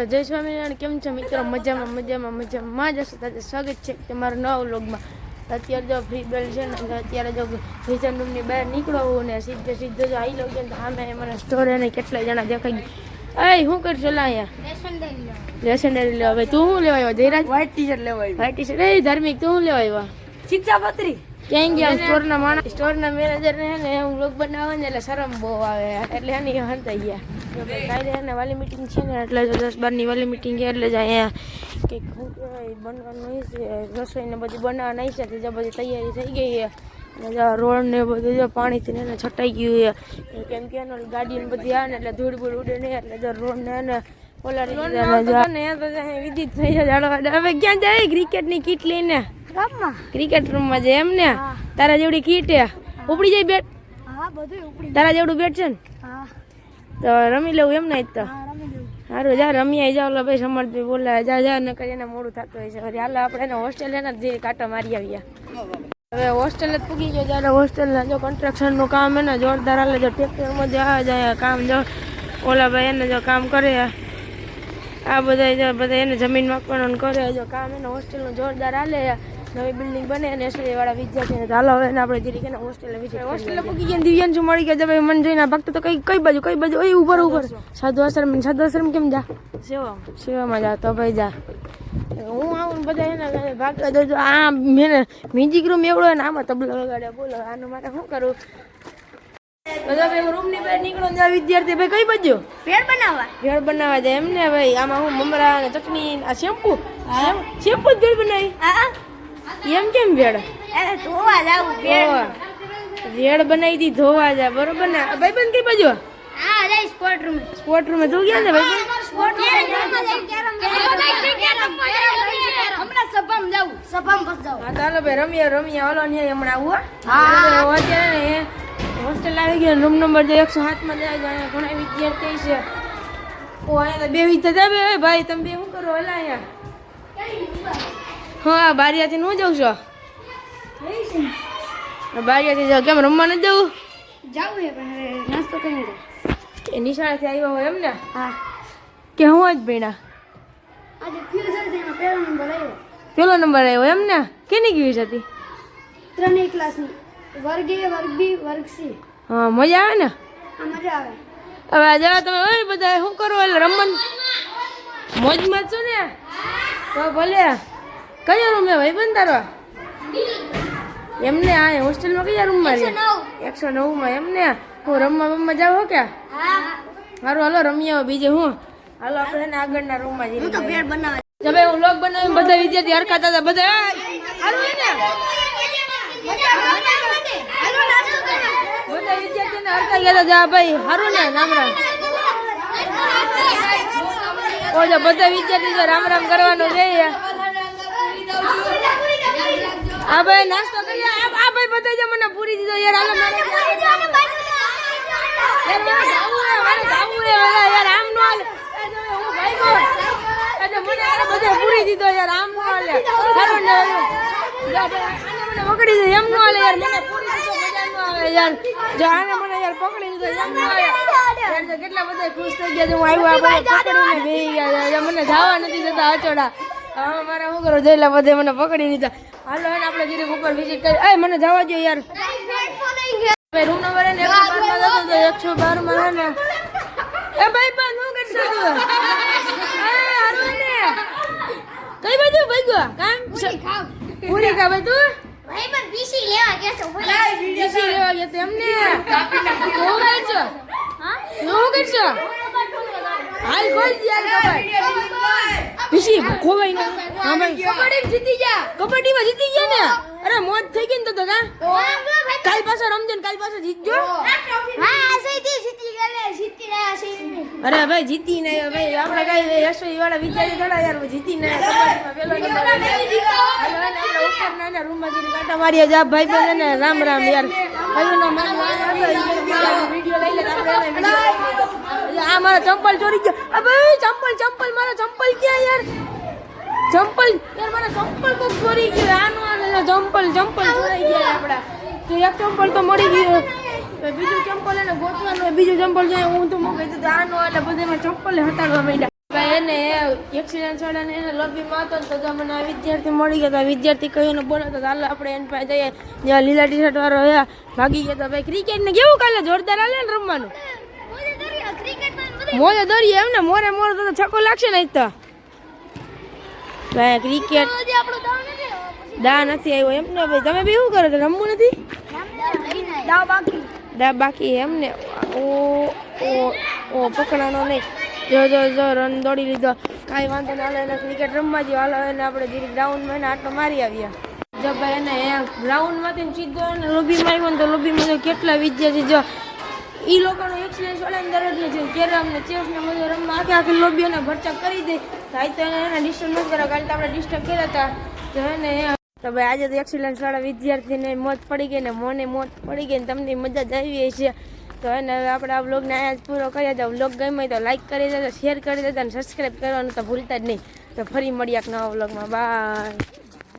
તો જય સ્વામિનારાયણ કેમ છો મિત્રો? મજામાં મજામાં મજામાં. જ હશે તાજે સ્વાગત છે તમારા નવા વ્લોગમાં. અત્યારે જો ફ્રી બેલ છે ને અત્યારે જો કિચન રૂમની બહાર નીકળો ને સીધે સીધો જો આવી લઉં છે ને સામે મને સ્ટોર એને કેટલા જણા દેખાઈ અય શું કરશો લા અહીંયા? લેસન ડેરી લેવા ભાઈ તું શું લેવા આવ્યો? જયરાજ વ્હાઈટ ટી શર્ટ લેવા વ્હાઈટ ટી શર્ટ એ ધાર્મિક તું શું લેવા આવ્યા? શિક્ષા પત્રી ક્યાં ગયા? સ્ટોરના માણસ સ્ટોરના મેનેજર ને ને હું લોક બનાવે ને એટલે શરમ બહુ આવે. એટલે એની હંતાઈ ગયા. કાલે એને વાલી મીટિંગ છે ને એટલે દસ બારની વાલી મીટિંગ છે એટલે જ અહીંયા કંઈક શું કહેવાય બનવાનું છે. રસોઈને બધું બનાવવા નહીં છે તો બધી તૈયારી થઈ ગઈ છે. રોડ ને બધું જો પાણીથી ને એને છટાઈ ગયું છે. કેમ કે એનો ગાડી ને બધી આવે ને એટલે ધૂળ બૂળ ઉડે નહીં એટલે જો રોડ ને એને ઓલાડી ને વિદિત થઈ જાય હવે ક્યાં જાય? ક્રિકેટની કીટ લઈને ગામમાં ક્રિકેટ રૂમમાં છે એમ ને તારા જેવડી કીટ ઉપડી જાય બેટ? હા બધું ઉપડી તારા જેવડું બેટ છે ને? હા. તો રમી લેવું એમ નહીં તો? સારું જા રમી આવી જાવ ભાઈ સમર્થભાઈ બોલા જા જા ન કરી એને મોડું થતું હોય છે. વળી હાલો આપણે એને હોસ્ટેલ એના જે કાંટો મારી આવ્યા. હવે હોસ્ટેલ જ પૂગી ગયો જ્યારે હોસ્ટેલના જો કન્સ્ટ્રક્શનનું કામ એને જોરદાર હાલે જો ટ્રેક્ટરમાં જ આવે જાય કામ જો ઓલા ભાઈ એને જો કામ કરે. આ બધા બધા એને જમીન માપવાનું કરે. જો કામ એને હોસ્ટેલનું જોરદાર હાલે. નવી બિલ્ડિંગ બને અને એસડી વાળા વિદ્યાર્થીને ચાલો હાલો હવે આપણે જરીક એને હોસ્ટેલ વિઝિટ હોસ્ટેલ પૂકી ગયા દિવ્યાન શું મળી ગયા ભાઈ મને જોઈને ભક્ત તો કઈ કઈ બાજુ કઈ બાજુ? ઓય ઉપર ઉપર. સાધુ આશ્રમ સાધુ આશ્રમ કેમ જા? સેવા સેવામાં જા તો ભાઈ જા. હું આવું ને બધા એના ભાગતા જોજો આ મેં મ્યુઝિક રૂમ એવડો ને આમાં તબલો લગાડ્યા. બોલો આનું માટે શું કરું? બધા ભાઈ રૂમની બહાર નીકળો ને વિદ્યાર્થી ભાઈ કઈ બાજુ? ભેળ બનાવવા. ભેળ બનાવવા જાય એમને ભાઈ. આમાં હું મમરા અને ચટણી આ શેમ્પુ? શેમ્પુ જ ભેળ બનાવી. હા. એમ કેમ વેડ અરે ધોવા જાવું વેડ વેડ બનાવી દી ધોવા જા બરોબર ને? ભાઈ બંધ કઈ બાજુ? હા જઈ સ્પોર્ટ રૂમ સ્પોર્ટ રૂમે તું ગયા ને ભાઈ સ્પોર્ટ હોસ્ટેલ આવી ગયો રૂમ નંબર જે એકસો સાતમાં જાય છે અહીંયા ઘણા વિદ્યાર્થી છે. ઓ અહીંયા બે વિદ્યાર્થી ભાઈ તમે બે શું કરો? હલા અહીંયા. હા બારિયાથી હું જાઉં છો? બારિયાથી જાવ કેમ રમવા નથી જવું જાવું એ પણ નાસ્તો કરી કે નિશાળેથી આવ્યો હોય એમ ને? હા. કે હું જ ભીણા પેલો નંબર આવ્યો. એમ ને? કેની ગયું હતી ત્રણેય ક્લાસની. વર્ગ એ વર્ગ બી વર્ગ સી. હા મજા આવે ને? મજા આવે. હવે જરા તમે ઓય બધા શું કરો એટલે રમન મોજમાં છો ને? તો ભલે. કયો રૂમ હે ભાઈ બંધ તારો એમને આ હોસ્ટેલમાં કયા રૂમમાં રહે? એકસો નવમાં એમને? હું રમવા બમવા જાવ હો ક્યાં? મારું હાલો રમી આવો બીજે હું? હાલો આપણે એને આગળના રૂમમાં જઈએ. તો બનાવે. હવે હું લોક બનાવી બધા વિદ્યાર્થી હરખાતા હતા બધા "એય, હારું બધા વિદ્યાર્થીને ગયા જા ભાઈ હારું ને રામ રામ. ઓ બધા વિદ્યાર્થી જો રામ રામ કરવાનું છે આ ભાઈ નાસ્તો કરી આ આ ભાઈ બધા જો મને પૂરી દીધો યાર. હાલો મારે યાર મારે જાવું હે મારે જાવું હે યાર આમ નો હાલે. હું ભાઈ ભાગ્યો આજે મને આ બધે પૂરી દીધો યાર આમ નો હાલે. સારું ને આને મને પકડી દીધો એમ નો હાલે યાર. મને પૂરી દીધો મજા નો આવે યાર. જો આને મને યાર પકડી દીધો એમ નો હાલે. યાર કેટલા બધા ખુશ થઈ ગયા છે. હું આવ્યો આપણે પકડીને બેહી ગયા મને જવા નથી દેતા અચોડા. હવે મારે શું કરું જઈલા બધે મને પકડી લીધા. હાલો એને આપણે ગીરી ઉપર વિઝિટ કરી. એ મને જવા દો યાર. ભાઈ રૂમ નંબર એને એકસો બારમાં હે ને. એ ભાઈ પણ શું કરશો તું એ હારું ને કઈ બાજુ ભાઈ ગયો કામ? પૂરી કા ભાઈ તું પીસી લેવા ગયા તો એમને. શું કરશો? શું કરશો? હાલ કોઈ યાર કબાય પીસી ખોવાઈ ને હા ભાઈ કબડ્ડી જીતી ગયા. કબડ્ડીમાં જીતી ગયા ને? અરે મોજ થઈ ગઈ ને તો તો કા કાલ પાછો રમજો ને કાલ પાછો જીતજો અરે ભાઈ જીતી ને ભાઈ આપણે કઈ યશવી વાળા વિચારી થોડા યાર જીતી ને કબડ્ડીમાં પેલો નંબર આવ્યો. હાલો, હાલો, આપણે ઉપર ના ના રૂમમાં જઈને કાંટા મારીએ. જા ભાઈ ભાઈ ને રામ રામ યાર. કયું નો. માન વીડિયો લઈ લે આપણે આ મારા ચંપલ ચોરી ગયો. અબે ભાઈ ચંપલ ચંપલ મારા ચંપલ ક્યાં યાર? ચંપલ યાર મારા ચંપલ તો ચોરી ગયો. આનું આને ચંપલ ચંપલ ચોરાઈ ગયા આપડા તો એક ચંપલ તો મળી ગયું. બીજું ચંપલ એને ગોતવાનું બીજું ચંપલ જાય હું તો મૂકી દીધું. આનું એટલે બધામાં ચંપલ હટાડવા માંડ્યા. ભાઈ એને એક્સિડન્ટ થયો ને એને લોબીમાં હતો ને તો જો મને વિદ્યાર્થી મળી ગયા. વિદ્યાર્થી કહ્યું વિદ્યાર્થી કહીને બોલાતો તો ચાલો આપણે એની પાસે જઈએ. જ્યાં લીલા ટી શર્ટ વાળો હે ભાગી ગયા હતા ભાઈ ક્રિકેટ ને કેવું કાલે જોરદાર હાલે ને રમવાનું? મોજે દોરીએ એમ ને મોરે મોરે તો છક્કો લાગશે ને તો. ભાઈ ક્રિકેટ દા નથી આવ્યો એમ ને ભાઈ તમે બી શું કરો છો? રમવું નથી? દા બાકી. દા બાકી એમ ને? ઓ ઓ ઓ પકડાનો નહીં. જો જો જો રન દોડી લીધો. કાંઈ વાંધો ના હાલો એને ક્રિકેટ રમવા જેવું હાલો એને આપણે જરી ગ્રાઉન્ડમાં એને આટો મારી આવ્યા જો ભાઈ એને ગ્રાઉન્ડમાંથી સીધો એને આવ્યો ને તો લોબીમાં જો કેટલા વિદ્યાર્થી જો એ લોકોનો એક્સપિરિયન્સ વાળા દરરોજ છે. કેરમ ને ચેસ ને બધું રમવા. આખી આખી લોબીઓને ભરચક કરી દે. થાય તો એને ડિસ્ટર્બ નથી કરો, કાલે તો આપણે ડિસ્ટર્બ કર્યા હતા. તો એને તો ભાઈ આજે તો એક્સિલન્સ વાળા વિદ્યાર્થીને મોત પડી ગઈ ને મોને મોત પડી ગઈ ને તમને મજા જ આવી છે તો એને હવે આપણે આ બ્લોગને અહીંયા જ પૂરો કર્યા તો બ્લોગ ગમે તો લાઈક કરી દેજો શેર કરી દેજો અને સબસ્ક્રાઈબ કરવાનું તો ભૂલતા જ નહીં. તો ફરી મળીએ એક નવા બ્લોગમાં બાય